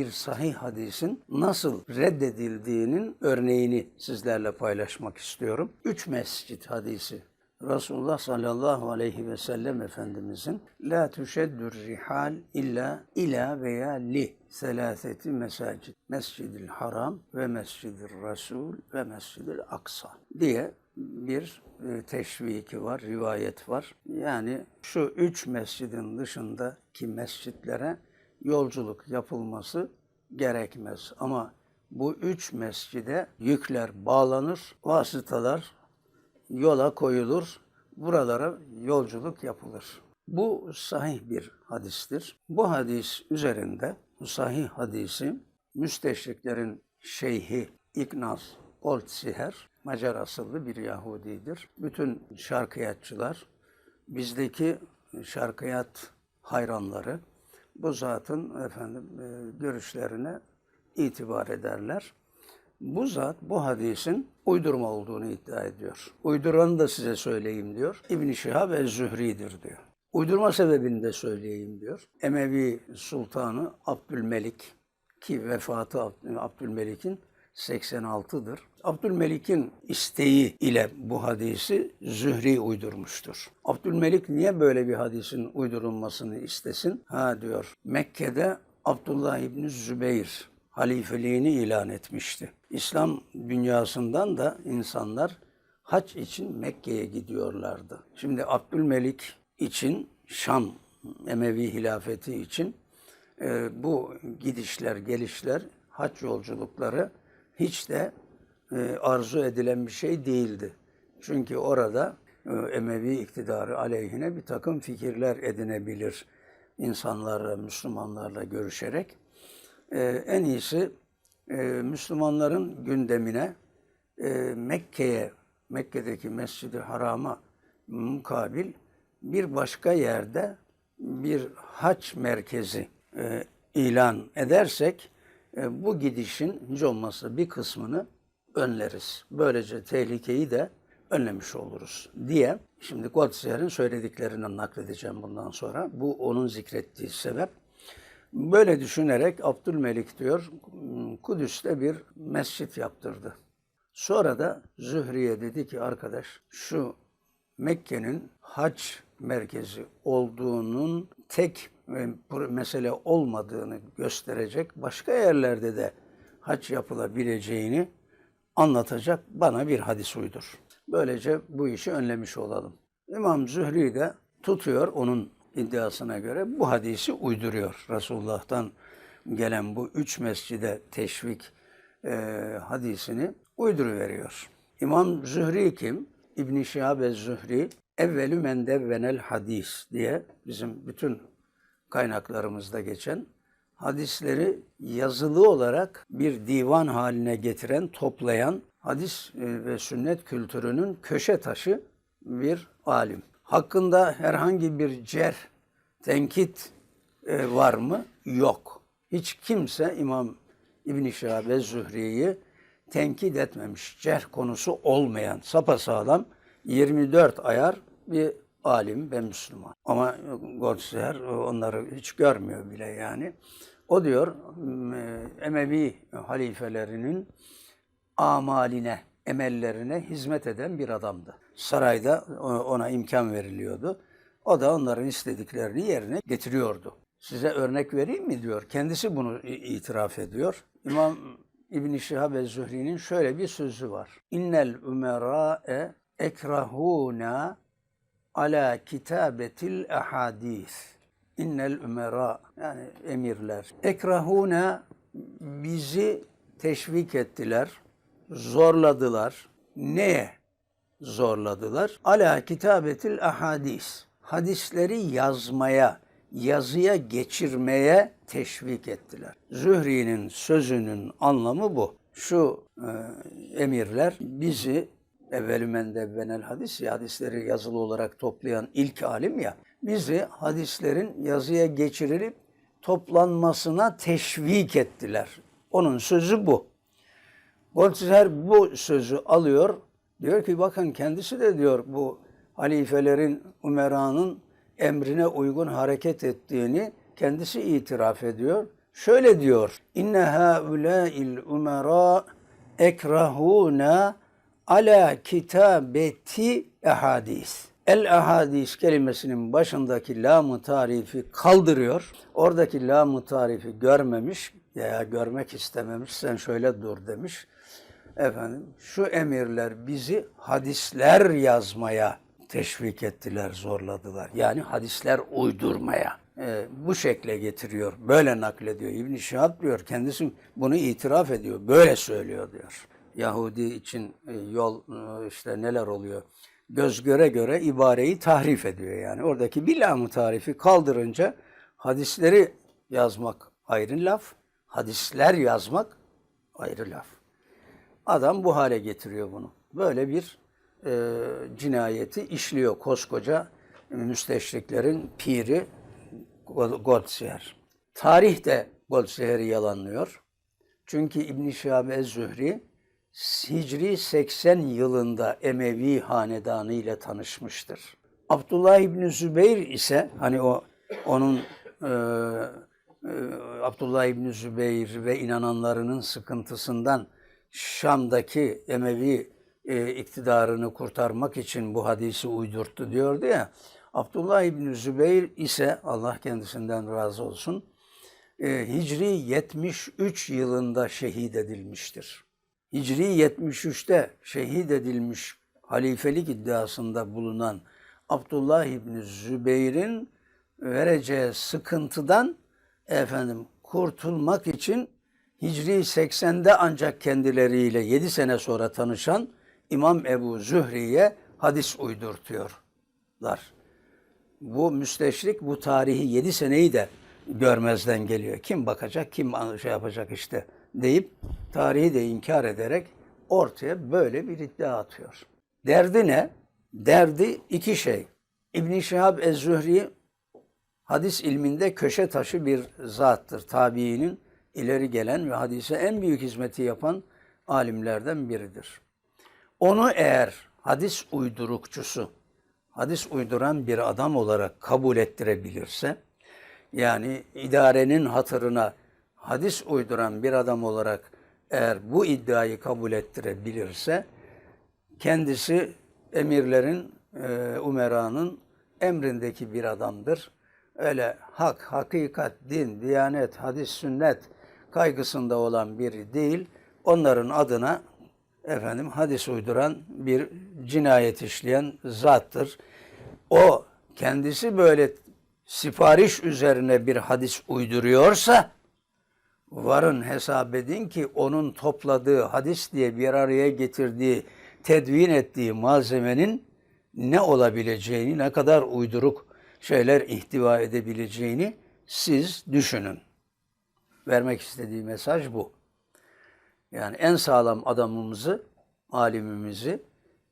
bir sahih hadisin nasıl reddedildiğinin örneğini sizlerle paylaşmak istiyorum. Üç mescit hadisi. Resulullah sallallahu aleyhi ve sellem Efendimizin La tüşeddür rihal illa ila veya li selaseti mesacid. Mescidil haram ve mescidir rasul ve mescidil aksa diye bir e, teşviki var, rivayet var. Yani şu üç mescidin dışındaki mescitlere yolculuk yapılması gerekmez. Ama bu üç mescide yükler bağlanır, vasıtalar yola koyulur, buralara yolculuk yapılır. Bu sahih bir hadistir. Bu hadis üzerinde, bu sahih hadisi müsteşriklerin şeyhi İknaz Oltsiher, Macar asıllı bir Yahudidir. Bütün şarkıyatçılar, bizdeki şarkıyat hayranları bu zatın efendim e, görüşlerine itibar ederler. Bu zat bu hadisin uydurma olduğunu iddia ediyor. Uyduranı da size söyleyeyim diyor. İbn Şihab el-Zühri'dir diyor. Uydurma sebebini de söyleyeyim diyor. Emevi Sultanı Abdülmelik ki vefatı Abd- Abdülmelik'in 86'dır. Abdülmelik'in isteği ile bu hadisi Zühri uydurmuştur. Abdülmelik niye böyle bir hadisin uydurulmasını istesin? Ha diyor, Mekke'de Abdullah İbni Zübeyir halifeliğini ilan etmişti. İslam dünyasından da insanlar hac için Mekke'ye gidiyorlardı. Şimdi Abdülmelik için Şam Emevi hilafeti için e, bu gidişler, gelişler, hac yolculukları hiç de e, arzu edilen bir şey değildi. Çünkü orada e, Emevi iktidarı aleyhine bir takım fikirler edinebilir insanlarla, Müslümanlarla görüşerek. E, en iyisi e, Müslümanların gündemine e, Mekke'ye, Mekke'deki Mescid-i Haram'a mukabil bir başka yerde bir haç merkezi e, ilan edersek bu gidişin hiç olmazsa bir kısmını önleriz. Böylece tehlikeyi de önlemiş oluruz diye. Şimdi Kodser'in söylediklerini nakledeceğim bundan sonra. Bu onun zikrettiği sebep. Böyle düşünerek Abdülmelik diyor Kudüs'te bir mescit yaptırdı. Sonra da Zühriye dedi ki arkadaş şu Mekke'nin hac merkezi olduğunun tek e, mesele olmadığını gösterecek başka yerlerde de hac yapılabileceğini anlatacak bana bir hadis uydur. Böylece bu işi önlemiş olalım. İmam Zühri de tutuyor onun iddiasına göre bu hadisi uyduruyor. Resulullah'tan gelen bu üç mescide teşvik e, hadisini uyduruveriyor. İmam Zühri kim? İbn Şihab el-Zühri evvelü men devvenel hadis diye bizim bütün kaynaklarımızda geçen hadisleri yazılı olarak bir divan haline getiren, toplayan hadis e, ve sünnet kültürünün köşe taşı bir alim. Hakkında herhangi bir cer, tenkit e, var mı? Yok. Hiç kimse İmam İbn Şihab ve Zühri'yi tenkit etmemiş. Cerh konusu olmayan, sapasağlam 24 ayar bir alim ve Müslüman. Ama Goldsher onları hiç görmüyor bile yani. O diyor Emevi halifelerinin amaline, emellerine hizmet eden bir adamdı. Sarayda ona imkan veriliyordu. O da onların istediklerini yerine getiriyordu. Size örnek vereyim mi diyor. Kendisi bunu itiraf ediyor. İmam İbn Şihab el-Zühri'nin şöyle bir sözü var. İnnel umera'e ekrahuna ala kitabetil ahadis. İnnel ümera yani emirler. Ekrahuna bizi teşvik ettiler, zorladılar. Neye zorladılar? Ala kitabetil ahadis. Hadisleri yazmaya, yazıya geçirmeye teşvik ettiler. Zühri'nin sözünün anlamı bu. Şu e, emirler bizi evvelü men devvenel hadis ya hadisleri yazılı olarak toplayan ilk alim ya bizi hadislerin yazıya geçirilip toplanmasına teşvik ettiler. Onun sözü bu. Goldsher bu sözü alıyor. Diyor ki bakın kendisi de diyor bu halifelerin, umeranın emrine uygun hareket ettiğini kendisi itiraf ediyor. Şöyle diyor. İnne haulâil umara ekrahûna ala kitabeti ehadis. El ahadis kelimesinin başındaki lam tarifi kaldırıyor. Oradaki lam tarifi görmemiş veya görmek istememiş. Sen şöyle dur demiş. Efendim şu emirler bizi hadisler yazmaya teşvik ettiler, zorladılar. Yani hadisler uydurmaya. Ee, bu şekle getiriyor. Böyle naklediyor. İbn Şihab diyor. Kendisi bunu itiraf ediyor. Böyle söylüyor diyor. Yahudi için e, yol e, işte neler oluyor. Göz göre göre ibareyi tahrif ediyor yani. Oradaki bilamı tarifi kaldırınca hadisleri yazmak ayrı laf, hadisler yazmak ayrı laf. Adam bu hale getiriyor bunu. Böyle bir e, cinayeti işliyor koskoca müsteşriklerin piri Goldsyer. Tarih de Goldsyer'i yalanlıyor. Çünkü İbn Şihab ez-Zühri Hicri 80 yılında Emevi hanedanı ile tanışmıştır. Abdullah İbn Zübeyir ise hani o onun e, e, Abdullah İbn Zübeyir ve inananlarının sıkıntısından Şam'daki Emevi e, iktidarını kurtarmak için bu hadisi uydurttu diyordu ya. Abdullah İbn Zübeyir ise Allah kendisinden razı olsun e, Hicri 73 yılında şehit edilmiştir. Hicri 73'te şehit edilmiş halifelik iddiasında bulunan Abdullah İbn Zübeyir'in vereceği sıkıntıdan efendim kurtulmak için Hicri 80'de ancak kendileriyle 7 sene sonra tanışan İmam Ebu Zühri'ye hadis uydurtuyorlar. Bu müsteşrik bu tarihi 7 seneyi de görmezden geliyor. Kim bakacak, kim şey yapacak işte deyip tarihi de inkar ederek ortaya böyle bir iddia atıyor. Derdi ne? Derdi iki şey. İbn Şihab ez-Zühri hadis ilminde köşe taşı bir zattır. Tabiinin ileri gelen ve hadise en büyük hizmeti yapan alimlerden biridir. Onu eğer hadis uydurukçusu, hadis uyduran bir adam olarak kabul ettirebilirse, yani idarenin hatırına hadis uyduran bir adam olarak eğer bu iddiayı kabul ettirebilirse, kendisi emirlerin, e, umeranın emrindeki bir adamdır. Öyle hak, hakikat, din, diyanet, hadis, sünnet kaygısında olan biri değil. Onların adına efendim hadis uyduran bir cinayet işleyen zattır. O kendisi böyle sipariş üzerine bir hadis uyduruyorsa varın hesap edin ki onun topladığı hadis diye bir araya getirdiği, tedvin ettiği malzemenin ne olabileceğini, ne kadar uyduruk şeyler ihtiva edebileceğini siz düşünün. Vermek istediği mesaj bu. Yani en sağlam adamımızı, alimimizi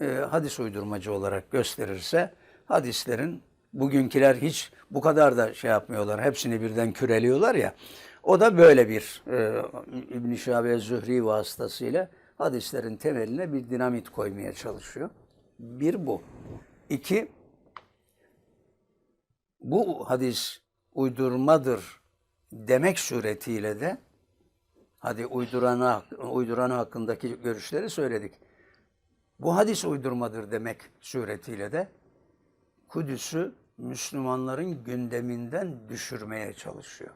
e, hadis uydurmacı olarak gösterirse hadislerin bugünküler hiç bu kadar da şey yapmıyorlar. Hepsini birden küreliyorlar ya. O da böyle bir e, İbn-i Şabe Zühri vasıtasıyla hadislerin temeline bir dinamit koymaya çalışıyor. Bir bu. İki, bu hadis uydurmadır demek suretiyle de hadi uydurana, uyduranı hakkındaki görüşleri söyledik. Bu hadis uydurmadır demek suretiyle de Kudüs'ü Müslümanların gündeminden düşürmeye çalışıyor.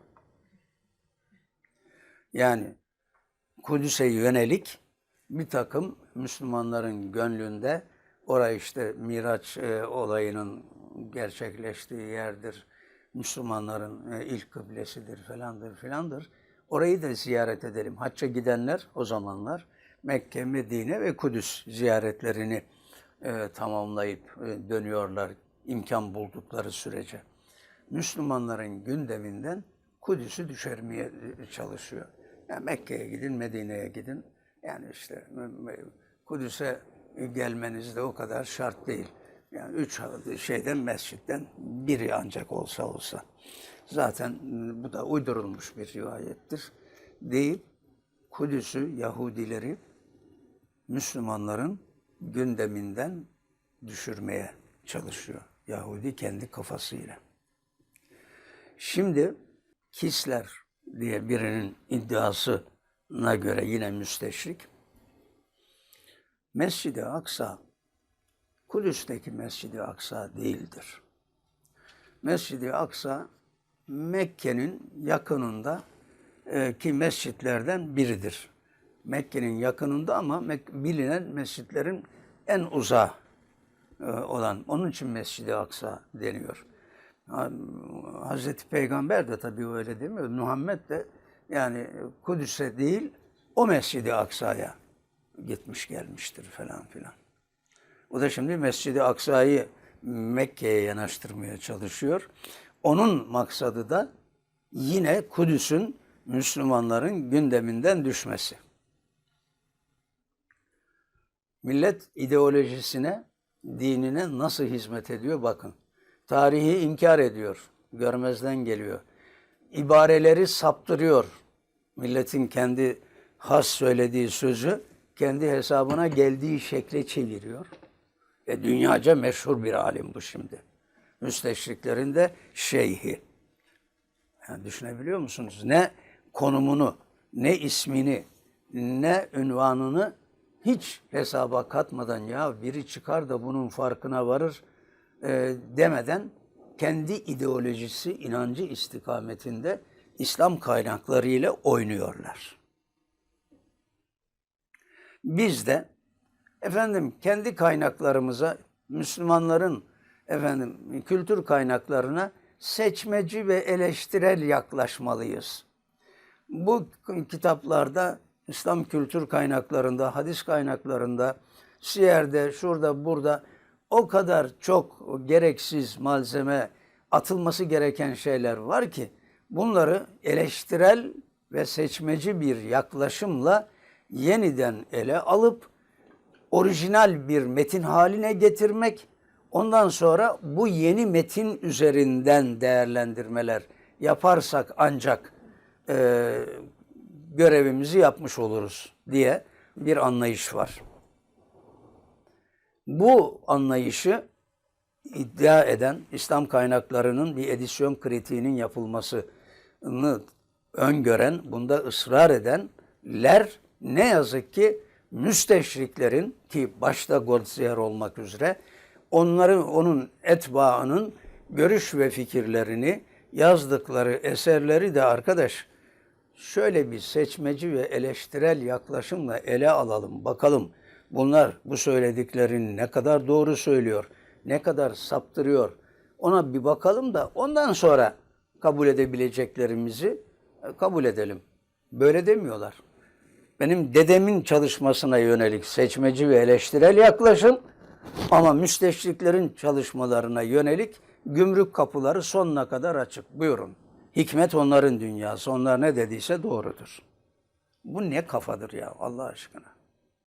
Yani Kudüs'e yönelik bir takım Müslümanların gönlünde orayı işte Miraç e, olayının gerçekleştiği yerdir. Müslümanların e, ilk kıblesidir falandır filandır. Orayı da ziyaret edelim. Hacca gidenler o zamanlar Mekke, Medine ve Kudüs ziyaretlerini e, tamamlayıp e, dönüyorlar imkan buldukları sürece. Müslümanların gündeminden Kudüs'ü düşürmeye çalışıyor. Yani Mekke'ye gidin, Medine'ye gidin. Yani işte Kudüs'e gelmeniz de o kadar şart değil. Yani üç şeyden mescitten biri ancak olsa olsa. Zaten bu da uydurulmuş bir rivayettir. Değil, Kudüs'ü Yahudileri Müslümanların gündeminden düşürmeye çalışıyor. Yahudi kendi kafasıyla. Şimdi Kisler diye birinin iddiasına göre yine müsteşrik. Mescid-i Aksa Kudüs'teki Mescid-i Aksa değildir. Mescid-i Aksa Mekke'nin yakınında e, ki mescitlerden biridir. Mekke'nin yakınında ama bilinen mescitlerin en uzağı e, olan. Onun için Mescid-i Aksa deniyor. Ha- Hazreti Peygamber de tabii öyle demiyor. Muhammed de yani Kudüs'e değil o Mescid-i Aksa'ya gitmiş gelmiştir falan filan. O da şimdi Mescid-i Aksa'yı Mekke'ye yanaştırmaya çalışıyor. Onun maksadı da yine Kudüs'ün Müslümanların gündeminden düşmesi. Millet ideolojisine, dinine nasıl hizmet ediyor bakın. Tarihi inkar ediyor, görmezden geliyor. İbareleri saptırıyor. Milletin kendi has söylediği sözü kendi hesabına geldiği şekle çeviriyor. Ve dünyaca meşhur bir alim bu şimdi. Müsteşriklerin de şeyhi. Yani düşünebiliyor musunuz? Ne konumunu, ne ismini, ne ünvanını hiç hesaba katmadan ya biri çıkar da bunun farkına varır e, demeden kendi ideolojisi, inancı istikametinde İslam kaynakları ile oynuyorlar. Biz de efendim kendi kaynaklarımıza, Müslümanların efendim kültür kaynaklarına seçmeci ve eleştirel yaklaşmalıyız. Bu kitaplarda İslam kültür kaynaklarında, hadis kaynaklarında, siyerde, şurada, burada o kadar çok gereksiz malzeme, atılması gereken şeyler var ki bunları eleştirel ve seçmeci bir yaklaşımla yeniden ele alıp orijinal bir metin haline getirmek, ondan sonra bu yeni metin üzerinden değerlendirmeler yaparsak ancak e, görevimizi yapmış oluruz diye bir anlayış var. Bu anlayışı iddia eden İslam kaynaklarının bir edisyon kritiğinin yapılmasını öngören, bunda ısrar edenler ne yazık ki müsteşriklerin ki başta Goldziher olmak üzere onların onun etbaının görüş ve fikirlerini yazdıkları eserleri de arkadaş şöyle bir seçmeci ve eleştirel yaklaşımla ele alalım. Bakalım bunlar bu söylediklerini ne kadar doğru söylüyor, ne kadar saptırıyor. Ona bir bakalım da ondan sonra kabul edebileceklerimizi e, kabul edelim. Böyle demiyorlar. Benim dedemin çalışmasına yönelik seçmeci ve eleştirel yaklaşım ama müsteşriklerin çalışmalarına yönelik gümrük kapıları sonuna kadar açık. Buyurun. Hikmet onların dünyası. Onlar ne dediyse doğrudur. Bu ne kafadır ya Allah aşkına.